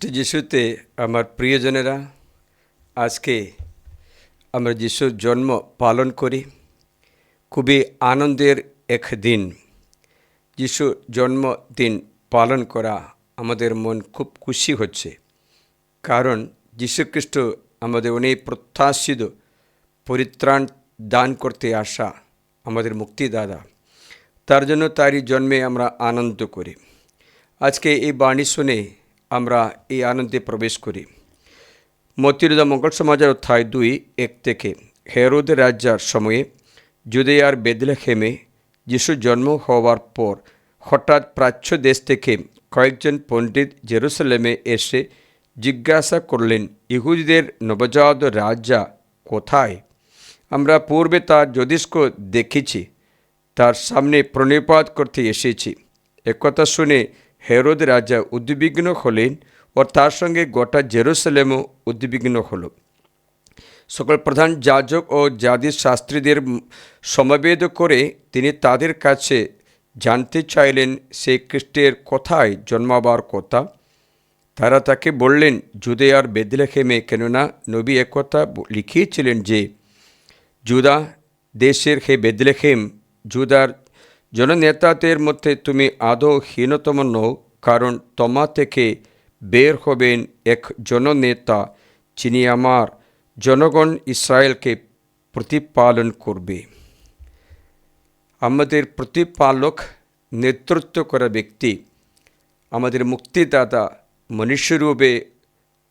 খ্রিস্ট যিশুতে আমার প্রিয়জনেরা, আজকে আমরা যিশুর জন্ম পালন করি। খুবই আনন্দের এক দিন। যিশু জন্মদিন পালন করা আমাদের মন খুব খুশি হচ্ছে। কারণ যীশুখ্রিস্ট আমাদের অনেক প্রত্যাশিত পরিত্রাণ দান করতে আসা আমাদের মুক্তিদাতা। তার জন্য তারই জন্মে আমরা আনন্দ করি। আজকে এই বাণী শুনে আমরা এই আনন্দে প্রবেশ করি। মতিরুদা মঙ্গল সমাজের অধ্যায় দুই, এক থেকে। হেরোদ রাজ্যার সময়ে জুদেয়ার বেদলেখেমে যিশু জন্ম হওয়ার পর হঠাৎ প্রাচ্য দেশ থেকে কয়েকজন পণ্ডিত জেরুসালেমে এসে জিজ্ঞাসা করলেন, ইহুদিদের নবজাত রাজা কোথায়? আমরা পূর্বে তার জ্যোতিষ্ক দেখেছি, তার সামনে প্রণিপাত করতে এসেছি। একথা শুনে হেরোদ রাজা উদ্বিগ্ন হলেন ও তার সঙ্গে গোটা জেরুসালেমও উদ্বিগ্ন হল। সকল প্রধান যাজক ও জাতির শাস্ত্রীদের সমবেদ করে তিনি তাদের কাছে জানতে চাইলেন সেই খ্রিস্টের কোথায় জন্মাবার কথা। তারা তাকে বললেন জুদেয়ার বেদলেখেমে কেননা নবী একথা লিখিয়েছিলেন যে, জুদা দেশের হে বেদলেখেম জুদার জননেতাদের মধ্যে তুমি আদৌ হীনতম নও, কারণ তোমা থেকে বের হবেন এক জননেতা, যিনি আমার জনগণ ইসরায়েলকে প্রতিপালন করবে। আমাদের প্রতিপালক নেতৃত্ব করা ব্যক্তি, আমাদের মুক্তিদাতা, মনুষ্যরূপে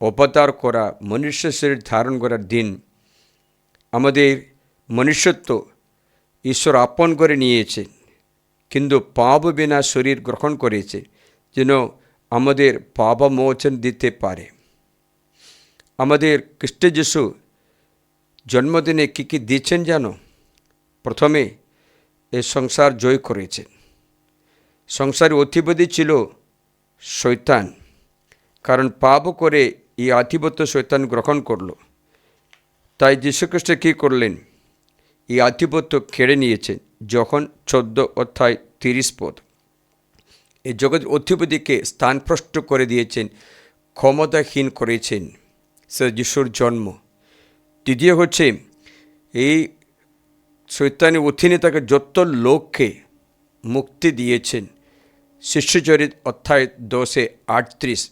অবতার করা, মনুষ্য শরীর ধারণ করার দিন, আমাদের মনুষ্যত্ব ঈশ্বর আপন করে নিয়েছে কিন্তু পাপ বিনা শরীর গ্রহণ করেছে, যেন আমাদের পাপ মোচন দিতে পারে। আমাদের খ্রিস্ট যিশু জন্মদিনে কী কী দিচ্ছেন জানো? প্রথমে এ সংসার জয় করেছেন সংসারের অধিপতি ছিল শৈতান কারণ পাপ করে এই আধিপত্য শৈতান গ্রহণ করল। তাই যীশুখ্রিস্ট কী করলেন? এই আধিপত্য কেড়ে নিয়েছেন যখন চোদ্দ অধ্যায় তিরিশ পদ। এই জগৎ অধিপতিকে স্থানপ্রষ্ট করে দিয়েছেন, ক্ষমতাহীন করেছেন। সে যিশুর জন্ম। দ্বিতীয় হচ্ছে, এই চৈতানের অধীনে তাকে যত লোককে মুক্তি দিয়েছেন। শিষ্যচরিত অধ্যায় দশে আটত্রিশ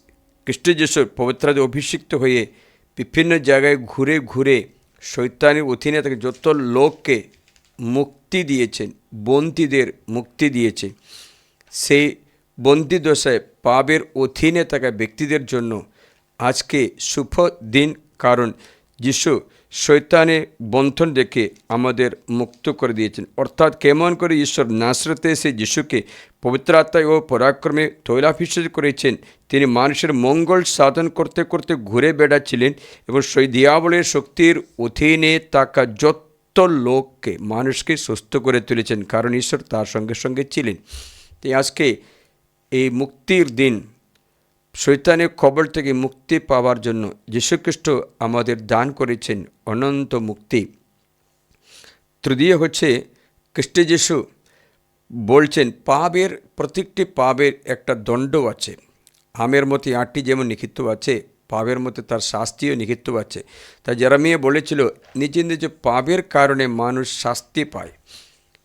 খ্রিস্ট যিশুর পবিত্রাদে অভিষিক্ত হয়ে বিভিন্ন জায়গায় ঘুরে ঘুরে শৈতানের অধীনে তাকে যত লোককে মুক্তি দিয়েছেন, বন্দীদের মুক্তি দিয়েছে সেই বন্দি দশায় পাবের অধীনে থাকা ব্যক্তিদের জন্য আজকে শুভ দিন। কারণ যিশু শৈতানের বন্ধন রেখে আমাদের মুক্ত করে দিয়েছেন। অর্থাৎ কেমন করে ঈশ্বর নাসরতে এসে যিশুকে পবিত্রাত্মায় ও পরাক্রমে তৈলাভিষেক করেছেন, তিনি মানুষের মঙ্গল সাধন করতে করতে ঘুরে বেড়াচ্ছিলেন এবং সেই দিয়াবলের শক্তির অধীনে থাকা যত লোককে মানুষকে সুস্থ করে তুলেছেন, কারণ ঈশ্বর তার সঙ্গে সঙ্গে ছিলেন। তাই আজকে এই মুক্তির দিন শৈতানের খবর থেকে মুক্তি পাওয়ার জন্য যীশুখ্রিস্ট আমাদের দান করেছেন অনন্ত মুক্তি। তৃতীয় হচ্ছে খ্রিস্ট যিশু বলছেন পাবের প্রত্যেকটি পাবের একটা দণ্ড আছে। আমের মতো আটটি যেমন নিখিত আছে পাবের মধ্যে তার শাস্তিও নিখিত আছে। তা যারা মেয়ে বলেছিল, নিজে নিজে পাবের কারণে মানুষ শাস্তি পায়।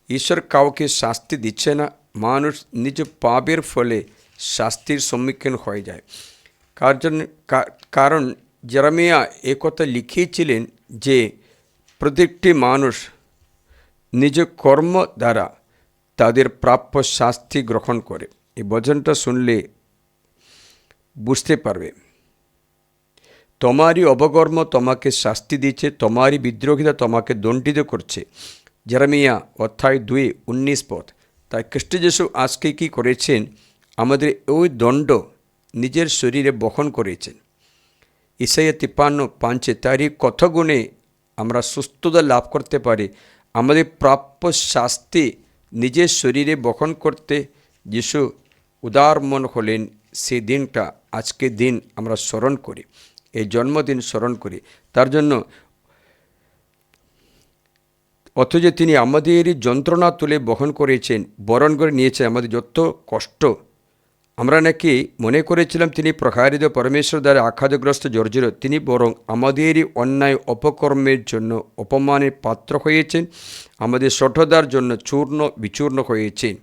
ঈশ্বর কাউকে শাস্তি দিচ্ছে না। মানুষ নিজ পাপের ফলে শাস্তির সম্মুখীন হয়ে যায়। কারণ কারণ জেরামিয়া একথা লিখিয়েছিলেন যে, প্রত্যেকটি মানুষ নিজ কর্ম দ্বারা তাদের প্রাপ্য শাস্তি গ্রহণ করে। এই বচনটা শুনলে বুঝতে পারবে। তোমারই অবকর্ম তোমাকে শাস্তি দিচ্ছে, তোমারই বিদ্রোহিতা তোমাকে দণ্ডিত করছে। জেরামিয়া অধ্যায় দুই, উনিশ পথ। তাই খ্রিস্ট আজকে কী করেছেন? আমাদের ওই দণ্ড নিজের শরীরে বহন করেছেন। ইসাইয়া তিপ্পান্ন পাঞ্চে তারই কথগুণে আমরা সুস্থতা লাভ করতে পারি। আমাদের প্রাপ্য শাস্তি নিজের শরীরে বহন করতে যিশু উদার মন হলেন। সেই দিনটা আজকে দিন আমরা স্মরণ করি। এই জন্মদিন স্মরণ করি। তার জন্য অথচ তিনি আমাদের যন্ত্রণা তুলে বহন করেছেন, বরণ করে নিয়েছেন। আমাদের যত কষ্ট আমরা নাকি মনে করেছিলাম তিনি প্রকারিত পরমেশ্বর দ্বারা আঘাতগ্রস্ত জর্জর, তিনি বরং আমাদেরই অন্যায় অপকর্মের জন্য অপমানের পাত্র হয়েছেন, আমাদের সঠতার জন্য চূর্ণ বিচূর্ণ হয়েছেন।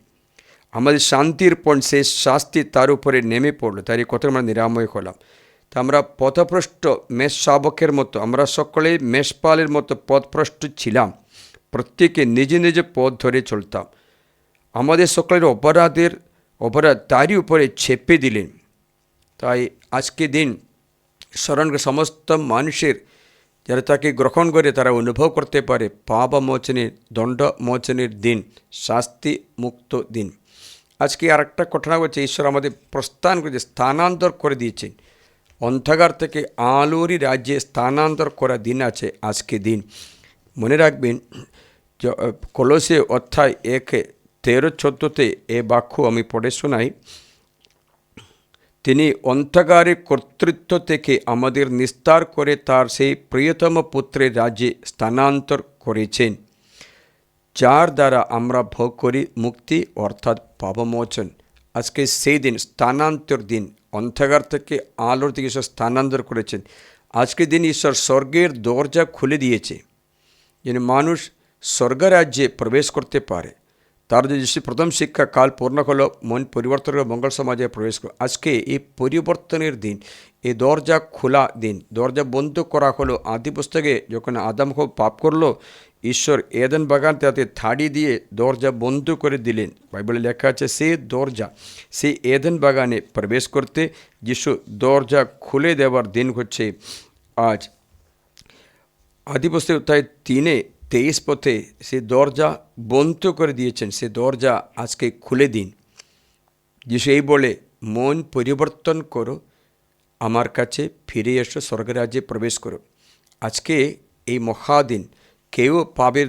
আমাদের শান্তির পণ শেষ শাস্তি তার উপরে নেমে পড়ল, তারই কথা আমরা নিরাময় হলাম। তা আমরা পথপ্রষ্ট মেষ শাবকের মতো, আমরা সকলেই মেষপালের মতো পথপ্রষ্ট ছিলাম, প্রত্যেকে নিজে নিজে পথ ধরে চলতাম। আমাদের সকলের অপরাধের অপরাধ তারই উপরে ছেপে দিলেন। তাই আজকে দিন স্মরণ সমস্ত মানুষের যারা তাকে গ্রহণ করে তারা অনুভব করতে পারে পাপ মোচনের দণ্ড মোচনের দিন শাস্তি মুক্ত দিন। আজকে আর একটা ঘটনা হচ্ছে ঈশ্বর আমাদের প্রস্থান করেছে, স্থানান্তর করে দিয়েছেন। অন্ধকার থেকে আলোরই রাজ্যে স্থানান্তর করা দিন আছে আজকে দিন। মনে রাখবেন কলসে অধ্যায় একে তেরো চোদ্দোতে এ বাক্য আমি পড়ে শোনাই। তিনি অন্ধকারের কর্তৃত্ব থেকে আমাদের নিস্তার করে তার সেই প্রিয়তম পুত্রের রাজ্যে স্থানান্তর করেছেন, যার দ্বারা আমরা ভোগ করি মুক্তি অর্থাৎ পাপমোচন। আজকে সেই দিন স্থানান্তর দিন। অন্ধকার থেকে আলোর দিকে ঈশ্বর স্থানান্তর করেছেন। আজকে দিন ঈশ্বর স্বর্গের দরজা খুলে দিয়েছে, যেন মানুষ স্বর্গরাজ্যে প্রবেশ করতে পারে। তার যে প্রথম শিক্ষা কাল পূর্ণ হলো মন পরিবর্তন হলো মঙ্গল সমাজে প্রবেশ করো আজকে এই পরিবর্তনের দিন, এই দরজা খোলা দিন, দরজা বন্ধ করা হলো। আদি পুস্তকে যখন আদাম হোক পাপ করল, ঈশ্বর এদেন বাগান তাতে থাড়ি দিয়ে দরজা বন্ধ করে দিলেন। বাইবেলে লেখা আছে, সে দরজা সেই এদেন বাগানে প্রবেশ করতে যিশু দরজা খুলে দেওয়ার দিন হচ্ছে আজ। আদিবস্তে তাই তিনে তেইশ পথে সে দরজা বন্ধ করে দিয়েছেন, সে দরজা আজকে খুলে দিন। যিশু এই বলে, মন পরিবর্তন করো, আমার কাছে ফিরে এসো, স্বর্গরাজ্যে প্রবেশ করো। আজকে এই মহাদিন কেউ পাবের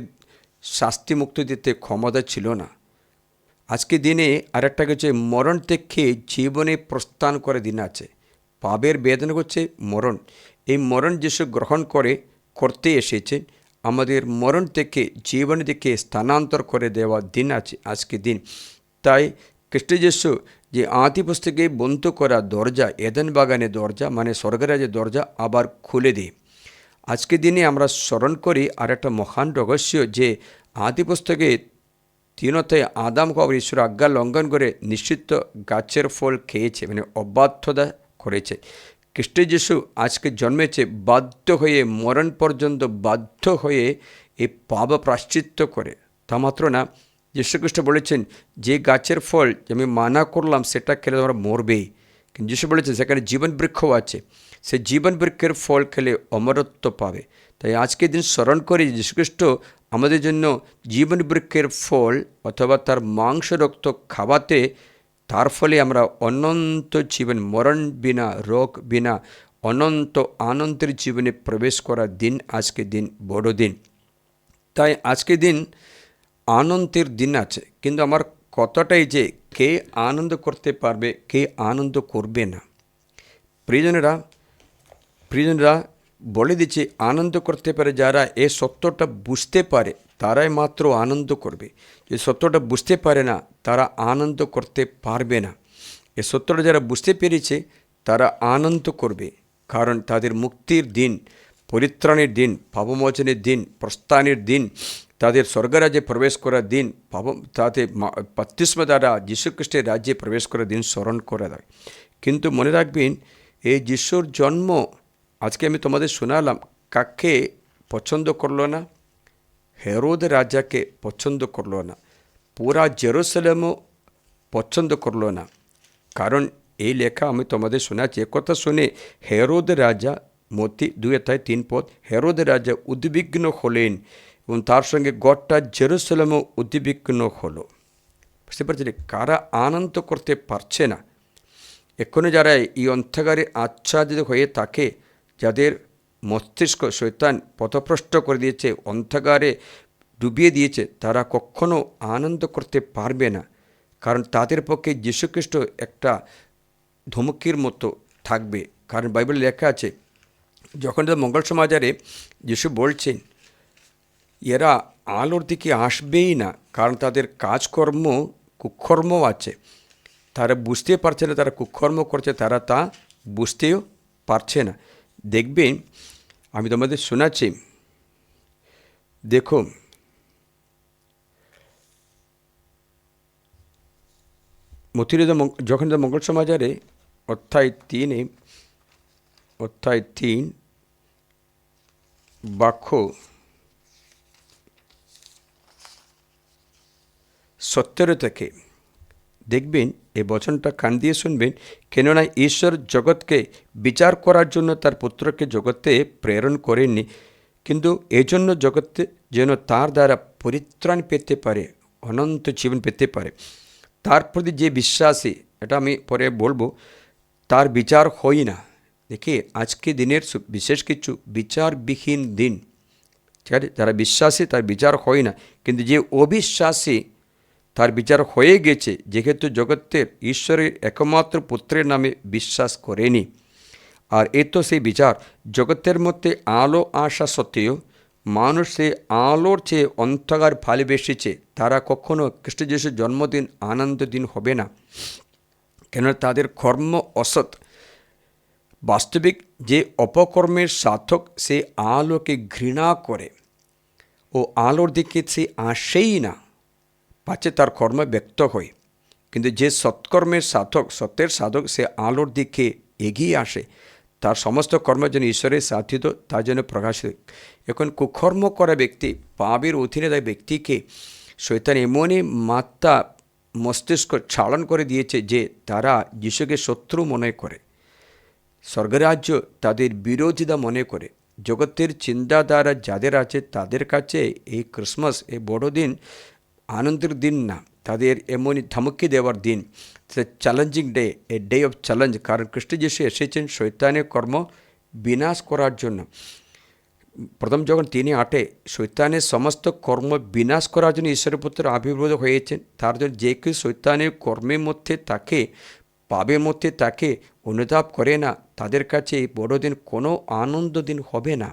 শাস্তি মুক্তি দিতে ক্ষমতা ছিল না। আজকে দিনে আরেকটা হচ্ছে মরণ থেকে জীবনে প্রস্থান করে দিন আছে। পাপের বেদনা হচ্ছে মরণ। এই মরণ যেসব গ্রহণ করে, করতে এসেছেন। আমাদের মরণ থেকে জীবন দিকে স্থানান্তর করে দেওয়া দিন আছে আজকে দিন। তাই খ্রিস্ট যে আতি পুস্তকে বন্ধ করা দরজা, এদেন বাগানে দরজা মানে স্বর্গরাজের দরজা আবার খুলে দিই। আজকে দিনে আমরা স্মরণ করি আর একটা মহান রহস্য যে আদি পুস্তকে তিনতে আদাম কবর ঈশ্বর আজ্ঞা লঙ্ঘন করে নিশ্চিত গাছের ফল খেয়েছে মানে অবাধ্যতা করেছে। খ্রিস্ট যিশু আজকে জন্মেছে বাধ্য হয়ে, মরণ পর্যন্ত বাধ্য হয়ে এই পাপ প্রাশ্চিত্য করে। তা মাত্র না যীশুখ্রিস্ট বলেছেন, যে গাছের ফল আমি মানা করলাম, সেটা খেলে তোমরা মরবেই। কিন্তু যিশু বলেছেন, সেখানে জীবন বৃক্ষও আছে। সে জীবন বৃক্ষের ফল খেলে অমরত্ব পাবে। তাই আজকে দিন স্মরণ করি যীশুখ্রিস্ট আমাদের জন্য জীবন বৃক্ষের ফল অথবা তার মাংস রক্ত খাওয়াতে তার ফলে আমরা অনন্ত জীবন মরণ বিনা, রোগ বিনা, অনন্ত আনন্দের জীবনে প্রবেশ করার দিন, আজকে দিন, বড় দিন। তাই আজকে দিন আনন্দের দিন আছে। কিন্তু আমার কথাটাই যে কে আনন্দ করতে পারবে, কে আনন্দ করবে না। প্রিয়জনেরা, প্রিয়জনরা বলে দিচ্ছে আনন্দ করতে পারে যারা এ সত্যটা বুঝতে পারে, তারাই মাত্র আনন্দ করবে। যে সত্যটা বুঝতে পারে না, তারা আনন্দ করতে পারবে না। এ সত্যটা যারা বুঝতে পেরেছে, তারা আনন্দ করবে। কারণ তাদের মুক্তির দিন, পরিত্রাণের দিন, পাপমোচনের দিন, প্রস্থানের দিন, তাদের স্বর্গরাজ্যে প্রবেশ করার দিন, পাপ, তাতে পাত্তিস্ম দ্বারা যীশুখ্রিস্টের রাজ্যে প্রবেশ করার দিন স্মরণ করা দেয় কিন্তু মনে রাখবেন, এই যিশুর জন্ম আজকে আমি তোমাদের শোনালাম, কাকে পছন্দ করল না? হেরোদ রাজাকে পছন্দ করল না। পুরা জেরুসালেমও পছন্দ করল না। কারণ এই লেখা আমি তোমাদের শোনাচ্ছি। একথা শুনে হেরোদ রাজা মতি দুই অধ্যায় তিন পদ, হেরোদ রাজা উদ্বিগ্ন হলেন এবং তার সঙ্গে গড়টা জেরুসালেমও উদ্বিগ্ন হলো। বুঝতে পারছি কারা আনন্দ করতে পারছে না? এক্ষণে যারা এই অন্ধকারে আচ্ছাদিত হয়ে থাকে যাদের মস্তিষ্ক শৈতান পথভ্রষ্ট করে দিয়েছে, অন্ধকারে ডুবিয়ে দিয়েছে, তারা কখনো আনন্দ করতে পারবে না। কারণ তাদের পক্ষে যীশুখ্রিস্ট একটা ধমকির মতো থাকবে। কারণ বাইবেলে লেখা আছে, যখন মঙ্গল সমাজারে যিশু বলছেন, এরা আলোর দিকে আসবেই না, কারণ তাদের কাজকর্ম কুকর্ম আছে। তারা বুঝতে পারছে না, তারা কুকর্ম করছে, তারা তা বুঝতেও পারছে না। দেখবেন আমি তোমাদের শোনাচ্ছি। দেখো। মথুরিত যখন তো মঙ্গল সমাচারে অধ্যায় তিনে, অধ্যায় তিন, বাক্য সত্তর থেকে। দেখবেন এই বচনটা কান দিয়ে শুনবেন, কেননা ঈশ্বর জগৎকে বিচার করার জন্য তার পুত্রকে জগতে প্রেরণ করেননি। কিন্তু এজন্য জগতে যেন তার দ্বারা পরিত্রাণ পেতে পারে, অনন্ত জীবন পেতে পারে। তার প্রতি যে বিশ্বাসী, এটা আমি পরে বলব, তার বিচার হয় না। দেখি, আজকে দিনের বিশেষ কিছু বিচারবিহীন দিন। ঠিক আছে? যারা বিশ্বাসী, তার বিচার হয় না। কিন্তু যে অবিশ্বাসী তার বিচার হয়ে গেছে, যেহেতু জগতের ঈশ্বরের একমাত্র পুত্রের নামে বিশ্বাস করেনি। আর এ তো সেই বিচার, জগতের মধ্যে আলো আসা সত্ত্বেও মানুষ সে আলোর চেয়ে অন্ধকার ভালোবেসেছে তারা কখনো খ্রিস্ট যিশুর জন্মদিন, আনন্দ দিন হবে না। কেননা তাদের কর্ম অসৎ। বাস্তবিক যে অপকর্মের সাধক সে আলোকে ঘৃণা করে। ও আলোর দিকে সে আসেই না। পাচ্ছে তার কর্ম ব্যক্ত হয় কিন্তু যে সৎকর্মের সাধক, সত্যের সাধক সে আলোর দিকে এগিয়ে আসে, তার সমস্ত কর্ম যেন ঈশ্বরের সাধিত তার জন্য প্রকাশিত এখন কুকর্ম করা ব্যক্তি, পাপের অধীনে দেয় ব্যক্তিকে শৈতান এমনই মাত্রা মস্তিষ্ক ছাড়ন করে দিয়েছে যে তারা যিশুকে শত্রু মনে করে। স্বর্গরাজ্য তাদের বিরোধিতা মনে করে। জগতের চিন্তাধারা যাদের আছে তাদের কাছে এই ক্রিসমাস, এই বড়দিন আনন্দের দিন না। তাদের এমনই ধমকি দেওয়ার দিন। Challenging day a day of challenge কারণ খ্রিস্ট যিশু এসেছেন শৈতানের কর্ম বিনাশ করার জন্য। প্রথম যখন তিনি আটে শৈতানের সমস্ত কর্ম বিনাশ করার জন্য ঈশ্বরের পুত্র আবির্ভূত হয়েছেন, তার জন্য যে কেউ শৈতানের কর্মের মধ্যে তাকে পাবের মধ্যে তাকে অনুতাপ করে না, তাদের কাছে এই বড়দিন কোনো আনন্দ দিন হবে না।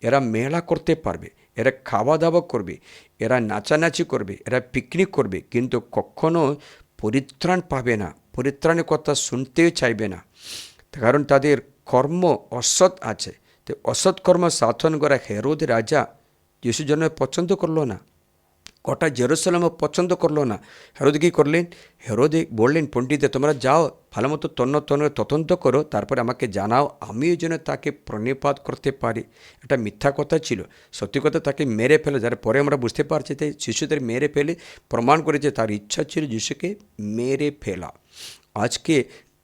এরা মেলা করতে পারবে। এরা খাওয়া দাওয়া করবে, এরা নাচানাচি করবে, এরা পিকনিক করবে, কিন্তু কখনো পরিত্রাণ পাবে না, পরিত্রাণের কথা শুনতেও চাইবে না। কারণ তাদের কর্ম অসৎ আছে। তো অসৎ কর্ম সাধন করা হেরোদ রাজা যিশু জন্য পছন্দ করল না। কটা জেরুসালামও পছন্দ করল না হেরোদে কী করলেন হেরোদে বললেন পণ্ডিতে তোমরা যাও ভালো মতো তন্ন তন্ন তদন্ত করো তারপরে আমাকে জানাও আমিও যেন তাকে প্রণিপাত করতে পারি এটা মিথ্যা কথা ছিল সত্যি কথা তাকে মেরে ফেলে যার পরে আমরা বুঝতে পারছি তাই শিশুদের মেরে ফেলে প্রমাণ করেছে তার ইচ্ছা ছিল যিশুকে মেরে ফেলা আজকে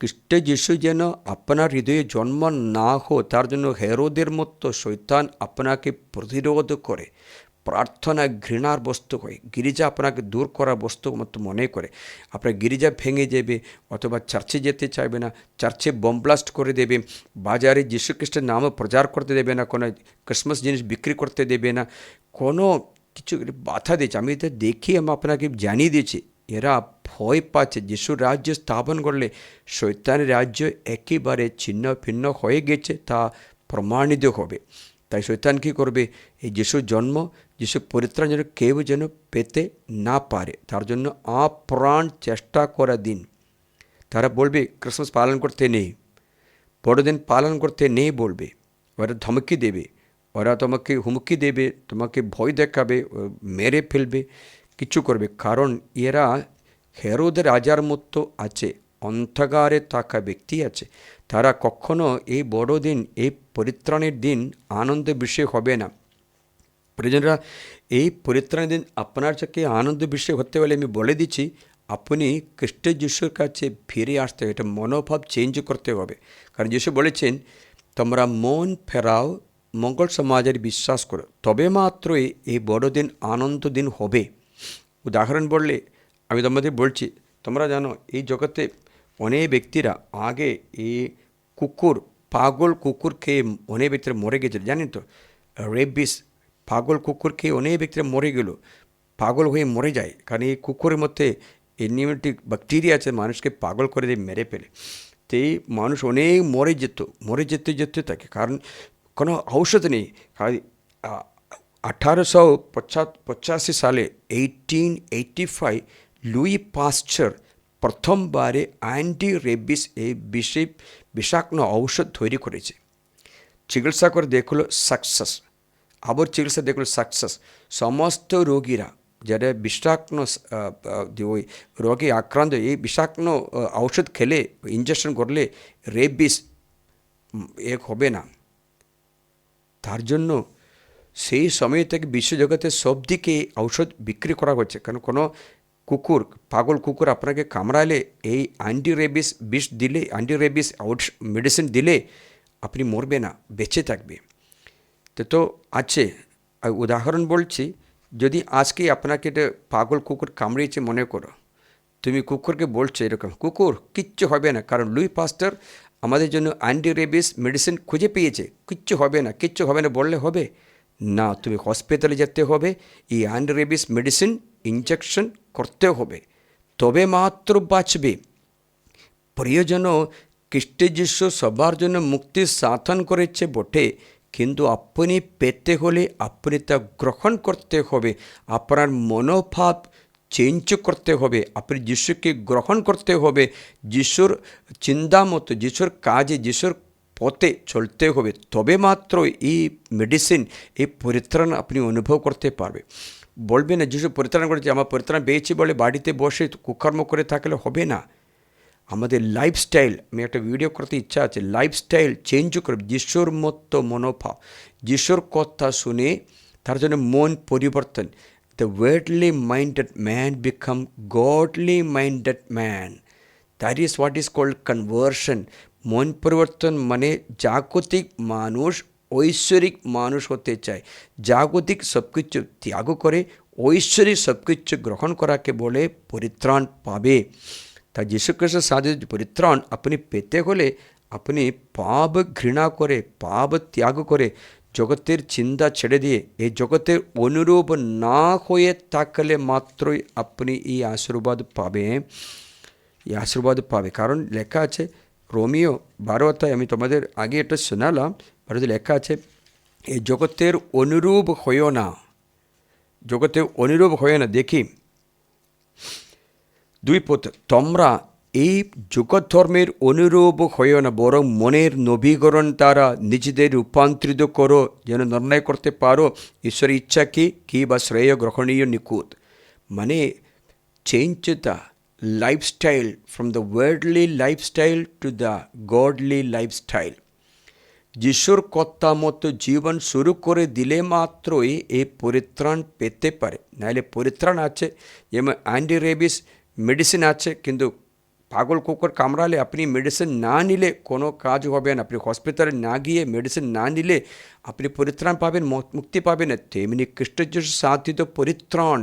খ্রিস্ট যিশু যেন আপনার হৃদয়ে জন্ম না হো তার জন্য হেরোদের মতো শৈতান আপনাকে প্রতিরোধ করে প্রার্থনা ঘৃণার বস্তু হয়। গিরিজা আপনাকে দূর করার বস্তু মতো মনে করে। আপনার গিরিজা ভেঙে যাবে অথবা চার্চে যেতে চাইবে না, চার্চে বোম ব্লাস্ট করে দেবে, বাজারে যীশুখ্রিস্টের নামও প্রচার করতে দেবে না, কোনো ক্রিসমাস জিনিস বিক্রি করতে দেবে না, কোনো কিছু বাধা দিয়েছে। আমি তো দেখি আমি আপনাকে জানিয়ে দিয়েছি, এরা ভয় পাচ্ছে। যিশুর রাজ্য স্থাপন করলে শৈতানের রাজ্য একেবারে ছিন্ন ভিন্ন হয়ে গেছে, তা প্রমাণিত হবে। তাই শৈতান কী করবে? এই যিশুর জন্ম যিশু পরিত্রাণ যেন কেউ যেন পেতে না পারে তার জন্য আপ্রাণ চেষ্টা করা দিন তারা বলবে ক্রিসমাস পালন করতে নেই বড়দিন পালন করতে নেই বলবে ওরা ধমকি দেবে ওরা তোমাকে হুমকি দেবে তোমাকে ভয় দেখাবে মেরে ফেলবে কিছু করবে কারণ এরা হেরোদের রাজার মতো আছে অন্ধকারে থাকা ব্যক্তি আছে তারা কখনো এই বড়দিন এই পরিত্রাণের দিন আনন্দের বিষয় হবে না পরিজনরা এই পরিত্রাণ দিন আপনার চোখে আনন্দ বিষয় হতে হলে আমি বলে দিচ্ছি আপনি খ্রিস্ট যিশুর কাছে ফিরে আসতে এটা মনোভাব চেঞ্জ করতে হবে কারণ যিশু বলেছেন তোমরা মন ফেরাও মঙ্গল সমাজের বিশ্বাস করো তবে মাত্রই এই বড়দিন আনন্দ দিন হবে উদাহরণ বললে আমি তোমাদের বলছি তোমরা জানো এই জগতে অনেক ব্যক্তিরা আগে এই কুকুর পাগল কুকুর খেয়ে অনেক ব্যক্তিরা মরে গেছিল জানেন তো রেবিস পাগল কুকুর খেয়ে অনেক ব্যক্তিরা মরে গেল। পাগল হয়ে মরে যায়। কারণ এই কুকুরের মধ্যে এনিমেটিক ব্যাকটেরিয়া আছে, মানুষকে পাগল করে দিয়ে মেরে ফেলে। তো মানুষ অনেক মরে যেত, মরে যেতে যেতে থাকে কারণ কোনো ঔষধ নেই। আঠারোশো পঁচাশি সালে eighteen eighty five Louis Pasteur প্রথমবারে অ্যান্টি রেবিস এই বিষে, বিষাক্ত ঔষধ তৈরি করেছে। চিকিৎসা করে দেখল সাকসেস আবার চিকিৎসা দেখল সাকসেস সমস্ত রোগীরা, যারা বিষাক্ত ওই রোগে আক্রান্ত, এই বিষাক্ত ঔষধ খেলে ইঞ্জেকশন করলে রেবিস এক হবে না। তার জন্য সেই সময় থেকে বিশ্বজগতে সব দিকে ঔষধ বিক্রি করা হচ্ছে। কারণ কোনো কুকুর, পাগল কুকুর আপনাকে কামড়ালে, এই অ্যান্টি রেবিস বিষ দিলে অ্যান্টি রেবিস আউট মেডিসিন দিলে, আপনি মরবে না, বেঁচে থাকবে। তো আছে। উদাহরণ বলছি, যদি আজকে আপনাকে একটা পাগল কুকুর কামড়িয়েছে, মনে করো, তুমি কুকুরকে বলছো এরকম, কুকুর, কিচ্ছু হবে না। কারণ লুই পাস্টার আমাদের জন্য অ্যান্টি রেবিস মেডিসিন খুঁজে পেয়েছে। কিচ্ছু হবে না, কিচ্ছু হবে না বললে হবে? না, তুমি হসপিটালে যেতে হবে, এই অ্যান্টি রেবিস মেডিসিন ইঞ্জেকশন করতে হবে। তবে মাত্র বাঁচবে। প্রিয়জন খ্রিস্ট সবার জন্য মুক্তি সাধন করেছে বটে। কিন্তু আপনি পেতে হলে আপনি তা গ্রহণ করতে হবে আপনার মনোভাব চেঞ্জ করতে হবে, আপনি যিশুকে গ্রহণ করতে হবে যিশুর চিন্তা মতো যিশুর কাজে যিশুর পথে চলতে হবে, তবে মাত্র এই মেডিসিন এই পরিত্রাণ আপনি অনুভব করতে পারবে বলবে না, যিশু পরিত্রাণ করেছে আমার পরিত্রাণ পেয়েছি বলে বাড়িতে বসে কুকর্ম করে থাকলে হবে না? আমাদের লাইফস্টাইল আমি একটা ভিডিও করতে ইচ্ছা আছে লাইফস্টাইল চেঞ্জ করে যিশুর মতো মনোভাব, যিশুর কথা শুনে তার জন্য মন পরিবর্তন the worldly minded man become godly minded man that is what is called conversion মন পরিবর্তন মানে জাগতিক মানুষ ঐশ্বরিক মানুষ হতে চায়। জাগতিক সব কিছু ত্যাগ করে ঐশ্বরিক সব কিছু গ্রহণ করাকে বলে পরিত্রাণ পাবে। তা যীশুখ্রিস্টের সাথে পরিত্রাণ আপনি পেতে হলে আপনি পাপ ঘৃণা করে পাপ ত্যাগ করে জগতের চিন্তা ছেড়ে দিয়ে এই জগতের অনুরূপ না হয়ে থাকলে মাত্রই আপনি এই আশীর্বাদ পাবে এই আশীর্বাদ পাবে কারণ লেখা আছে রোমিও বারো আমি তোমাদের আগে এটা শোনালাম ভারতে লেখা আছে এই জগতের অনুরূপ হয়েও না জগতের অনুরূপ হয়ে না দেখি দুই পথ তোমরা এই যুগধর্মের অনুরূপ হয়েও না, বরং মনের নবীকরণ দ্বারা নিজেদের রূপান্তরিত করো, যেন নির্ণয় করতে পারো ঈশ্বরের ইচ্ছা কি, কী বা শ্রেয় গ্রহণীয় নিখুঁত। মানে change the lifestyle from the worldly lifestyle to the godly lifestyle যিশুর কথা মতো জীবন শুরু করে দিলে মাত্রই এই পরিত্রাণ পেতে পারে। নাহলে পরিত্রাণ আছে, যেমন অ্যান্টি রেবিস মেডিসিন আছে, কিন্তু পাগল কুকুর কামড়ালে আপনি মেডিসিন না নিলে কোনো কাজ হবে না। আপনি হসপিটালে না গিয়ে মেডিসিন না নিলে আপনি পরিত্রাণ পাবেন মুক্তি পাবেন। তেমনি খ্রিস্ট সাধিত পরিত্রাণ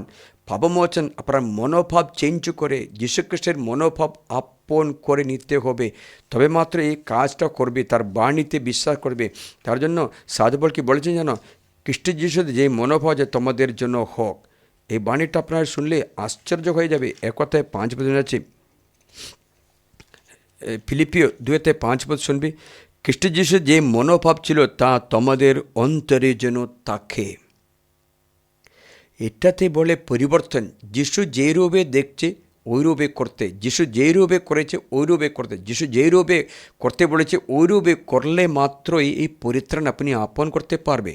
ভাবমোচন আপনার মনোভাব চেঞ্জ করে, যীশুখ্রিস্টের মনোভাব আপন করে নিতে হবে। তবে মাত্র এই কাজটা করবে, তার বাণীতে বিশ্বাস করবে। তার জন্য সাধুবল কি বলেছেন যেন যিশু যে মনোভাব যে তোমাদের জন্য হোক। এই বাণীটা আপনার শুনলে আশ্চর্য হয়ে যাবে। এক কথায় পাঁচ বছর আছে ফিলিপিও দুয়েতে পাঁচ বছর শুনবি। খ্রিস্ট যে মনোভাব ছিল তা তোমাদের অন্তরে যেন তাকে এটাতে বলে পরিবর্তন। যিশু যেই রূপে দেখছে, ওই রূপে করতে। যিশু যেই রূপে করেছে, ওই রূপে করতে। যিশু যেই রূপে করতে বলেছে, ওই রূপে করলে মাত্রই এই পরিত্রাণ আপনি আপন করতে পারবে।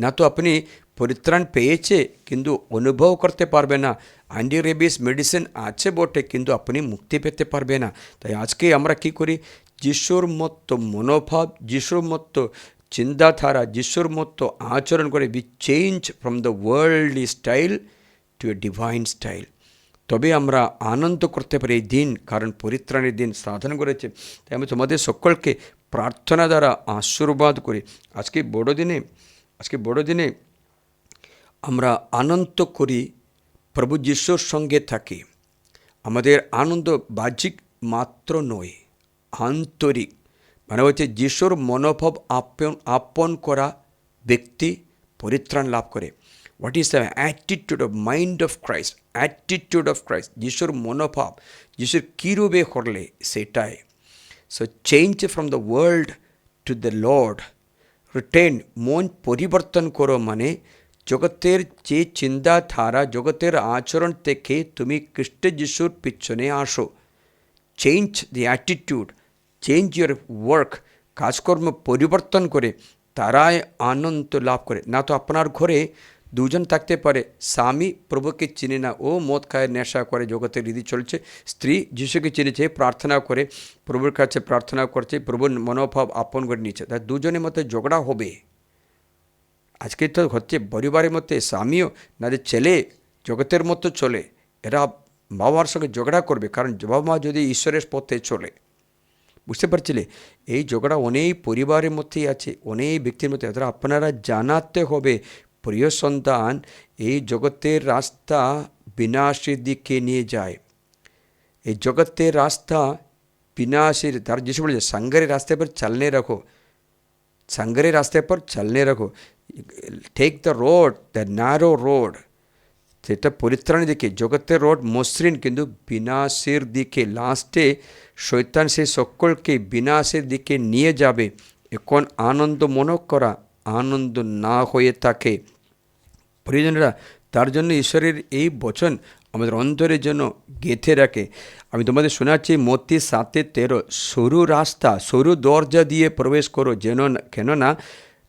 না তো আপনি পরিত্রাণ পেয়েছে কিন্তু অনুভব করতে পারবে না অ্যান্টি রেবিস মেডিসিন আছে বটে কিন্তু আপনি মুক্তি পেতে পারবে না তাই আজকে আমরা কি করি যিশুর মতো মনোভাব যিশুর মতো চিন্তাধারা যিশুর মতো আচরণ করে be change from the worldly style to a divine style তবে আমরা আনন্দ করতে পারি এই দিন কারণ পরিত্রাণের দিন সাধন করেছে তাই আমি তোমাদের সকলকে প্রার্থনা দ্বারা আশীর্বাদ করি আজকে বড়দিনে আজকে বড়দিনে আমরা আনন্দ করি প্রভু যিশুর সঙ্গে থাকি। আমাদের আনন্দ বাহ্যিক মাত্র নয়, আন্তরিক। মানে হচ্ছে যিশুর মনোভাব আপন আপন করা ব্যক্তি পরিত্রাণ লাভ করে। What is the attitude of mind of Christ attitude of Christ যিশুর মনোভাব, যিশুর কীরূপে করলে সেটাই। So change from the world to the Lord return মন পরিবর্তন করো মানে জগতের যে চিন্তাধারা জগতের আচরণ থেকে তুমি খ্রিস্ট যিশুর পিছনে আসো change the attitude change your work কাজকর্ম পরিবর্তন করে তারাই আনন্দ লাভ করে না তো আপনার ঘরে দুজন থাকতে পারে। স্বামী প্রভুকে চিনে না। ও মদ খায়, নেশা করে, জগতের রীতি চলছে। স্ত্রী যিশুকে চিনেছে প্রার্থনা করে, প্রভুর কাছে প্রার্থনা করছে, প্রভুর মনোভাব আপন করে নিচ্ছে তা দুজনের মধ্যে ঝগড়া হবে। আজকে তো হচ্ছে পরিবারের মধ্যে স্বামীও না যে ছেলে, জগতের মতো চলে। এরা বাবার সঙ্গে ঝগড়া করবে, কারণ বাবা মা যদি ঈশ্বরের পথে চলে। বুঝতে পারছিলে? এই ঝগড়া অনেক পরিবারের মধ্যেই আছে, অনেক ব্যক্তির মধ্যে। তারা আপনারা জানাতে হবে প্রিয় সন্তান, এই জগতের রাস্তা বিনাশের দিকে নিয়ে যায়। এই জগতের রাস্তা বিনাশের, তার যিশু বলেছে, সাঙ্গারের রাস্তায় পর চলনে রাখো। সাঙ্গারের রাস্তায় পর চলনে রাখো। Take the road the narrow road সেটা পরিত্রাণের দিকে, জগতের রোড মসৃণ, কিন্তু বিনাশের দিকে লাস্টে শৈতান সেই সকলকে বিনাশের দিকে নিয়ে যাবে। এখন আনন্দ মনে করা। আনন্দ না হয়ে থাকে। প্রিয়জনেরা, তার জন্য ঈশ্বরের এই বচন আমাদের অন্তরের জন্য গেঁথে রাখে। আমি তোমাদের শোনাচ্ছি মতি সাতে তেরো, সরু রাস্তা, সরু দরজা দিয়ে প্রবেশ করো যেন কেননা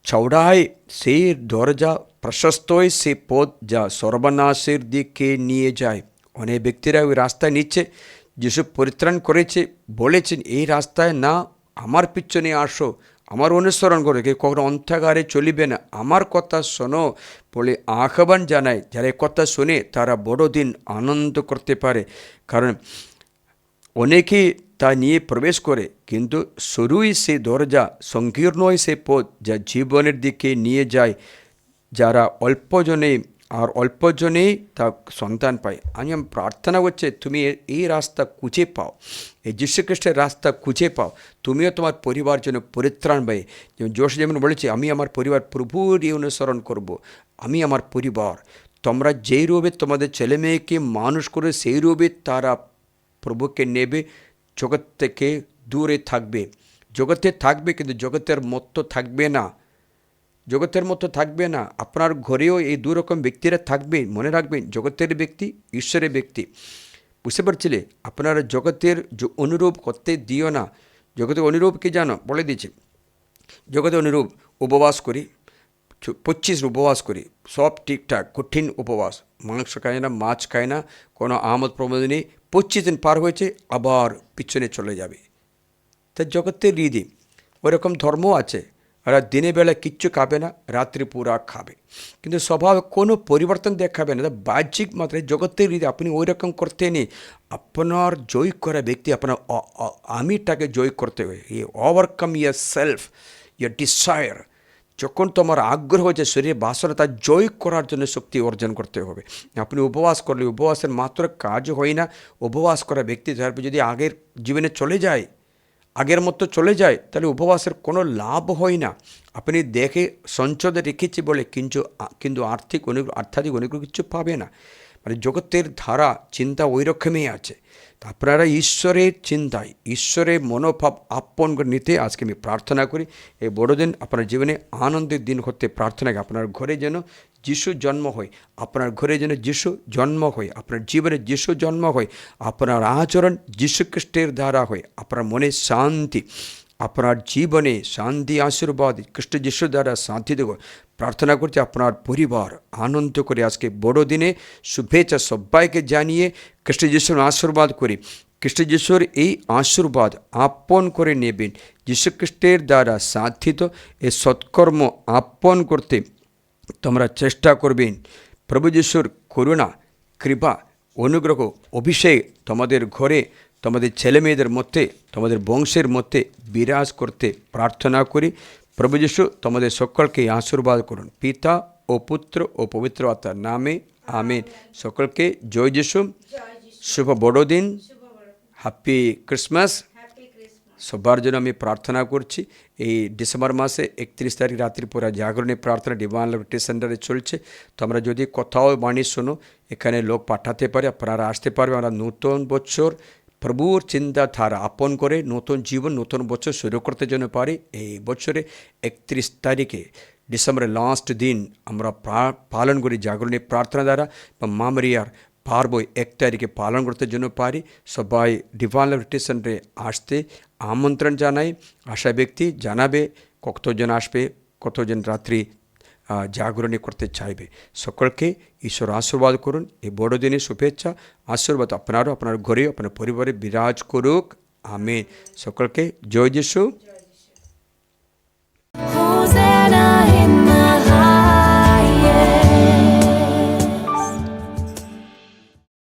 চৌড়ায় সেই দরজা প্রশস্তই সে পথ যা সর্বনাশের দিকে নিয়ে যায়। অনেক ব্যক্তিরা ওই রাস্তায় নিচ্ছে যেসব পরিত্রাণ করেছে, বলেছেন, এই রাস্তায় না, আমার পিছনে আসো আমার অনুসরণ করে, কেউ কখনো অন্থাগারে চলিবে না। আমার কথা শোনো, বলে আহ্বান জানায় যারা কথা শুনে তারা বড় দিন আনন্দ করতে পারে। কারণ অনেকেই তা নিয়ে প্রবেশ করে, কিন্তু সরুই সে দরজা, সংকীর্ণই সে পথ যা জীবনের দিকে নিয়ে যায়। যারা অল্পজনে আর অল্প অল্পজনেই তা সন্তান পায়। আমি আমি প্রার্থনা করছে, তুমি এই রাস্তা খুঁজে পাও। এই যীশুখ্রিস্টের রাস্তা খুঁজে পাও। তুমিও তোমার পরিবার জন্য পরিত্রাণ পাই যেমন জোশ যেমন বলেছে, আমি আমার পরিবার প্রভুরই অনুসরণ করব। আমি আমার পরিবার। তোমরা যেই রূপে তোমাদের ছেলে মেয়েকে মানুষ করে, সেই রূপে তারা প্রভুকে নেবে। জগৎ থেকে দূরে থাকবে। জগতে থাকবে, কিন্তু জগতের মতো থাকবে না। জগতের মতো থাকবে না, আপনার ঘরেও এই দু রকম ব্যক্তিরা থাকবে, মনে রাখবেন, জগতের ব্যক্তি, ঈশ্বরের ব্যক্তি। বুঝতে পারছিলে? আপনারা জগতের অনুরূপ করতে দিও না। জগতের অনুরূপ কি জানো? বলে দিয়েছে। জগতে অনুরূপ উপবাস করি পঁচিশ উপবাস করি, সব ঠিকঠাক, কঠিন উপবাস। মাংস খায় না, মাছ খায় না, কোনো আমোদ প্রমোদ নেই। পঁচিশ দিন পার হয়েছে, আবার পিছনে চলে যাবে। তা জগতের রীতি, ওরকম ধর্মও আছে। ওরা দিনের বেলা কিচ্ছু খাবে না, রাত্রি পুরা খাবে। কিন্তু স্বভাবে কোনো পরিবর্তন দেখাবে না। বাহ্যিক মাত্রায় জগতের রীতি আপনি ওই রকম করতে নেই। আপনার জয় করা ব্যক্তি, আপনার আমিটাকে জয় করতে হবে। এই overcome your self your desire যখন তোমার আগ্রহ হচ্ছে, শরীরে বাসনা, তা জয় করার জন্য শক্তি অর্জন করতে হবে। আপনি উপবাস করলে, উপবাসের মাত্র কাজ হয় না। উপবাস করা ব্যক্তি তারপর যদি আগের জীবনে চলে যায় আগের মতো চলে যায়, তাহলে উপবাসের কোনো লাভ হয় না। আপনি দেখে সঞ্চদে রেখেছি বলে কিন্তু কিন্তু আর্থিক অনেক আর্থাধিক অনেক কিছু পাবে না। মানে জগতের ধারা, চিন্তা ওই রকমই আছে। আপনারা ঈশ্বরের চিন্তায়, ঈশ্বরের মনোভাব আপন করে নিতে আজকে আমি প্রার্থনা করি। এই বড়দিন আপনার জীবনে আনন্দের দিন হতে প্রার্থনা। আপনার ঘরে যেন যিশু জন্ম হয়, আপনার ঘরে যেন যিশু জন্ম হয়, আপনার জীবনে যিশু জন্ম হয়, আপনার আচরণ যীশুখ্রিস্টের দ্বারা হয়, আপনার মনে শান্তি, আপনার জীবনে শান্তি আশীর্বাদ খ্রিস্ট যিশু দ্বারা শান্তি দেব। প্রার্থনা করছি আপনার পরিবার আনন্দ করে আজকে বড়দিনে শুভেচ্ছা সবাইকে জানিয়ে খ্রিস্ট যিশুর আশীর্বাদ করি। খ্রিস্ট যিশুর এই আশীর্বাদ আপন করে নেবেন। যীশুখ্রিস্টের দ্বারা সাধিত এই সৎকর্ম আপন করতে তোমরা চেষ্টা করবেন। প্রভু যিশুর করুণা কৃপা অনুগ্রহ অভিষেক তোমাদের ঘরে তোমাদের ছেলে মেয়েদের মধ্যে তোমাদের বংশের মধ্যে বিরাজ করতে প্রার্থনা করি। প্রভু যিশু তোমাদের সকলকে আশীর্বাদ করুন। পিতা ও পুত্র ও পবিত্র আত্মার নামে আমেন। সকলকে জয় যিশু। শুভ বড়দিন। হ্যাপি ক্রিসমাস সবার জন্য আমি প্রার্থনা করছি। এই ডিসেম্বর মাসে একত্রিশ তারিখ রাত্রি পুরা জাগরণী প্রার্থনা ডিভান লাইব্রেরি সেন্টারে চলছে। তো আমরা যদি কোথাও বাণী শোনো, এখানে লোক পাঠাতে পারে, আপনারা আসতে পারবে। আমরা নতুন বছর প্রভুর চিন্তাধারা আপন করে নতুন জীবন, নতুন বছর শুরু করতে জন্য পারি, এই বছরে একত্রিশ তারিখে ডিসেম্বরের লাস্ট দিন আমরা পালন করি জাগরণী প্রার্থনা দ্বারা। বা মামরিয়ার পারব এক তারিখে পালন করতে জন্য পারি। সবাই ডিভাইন লাভ সেন্টারে আসতে আমন্ত্রণ জানাই, আশা ব্যক্তি জানাবে, কতজন আসবে, কতজন রাত্রি জাগরণী করতে চাইবে। সকলকে ঈশ্বর আশীর্বাদ করুন। এই বড়দিনে শুভেচ্ছা, আশীর্বাদ আপনারও, আপনার ঘরে, আপনার পরিবারে বিরাজ করুক। আমি সকলকে জয় যিশু।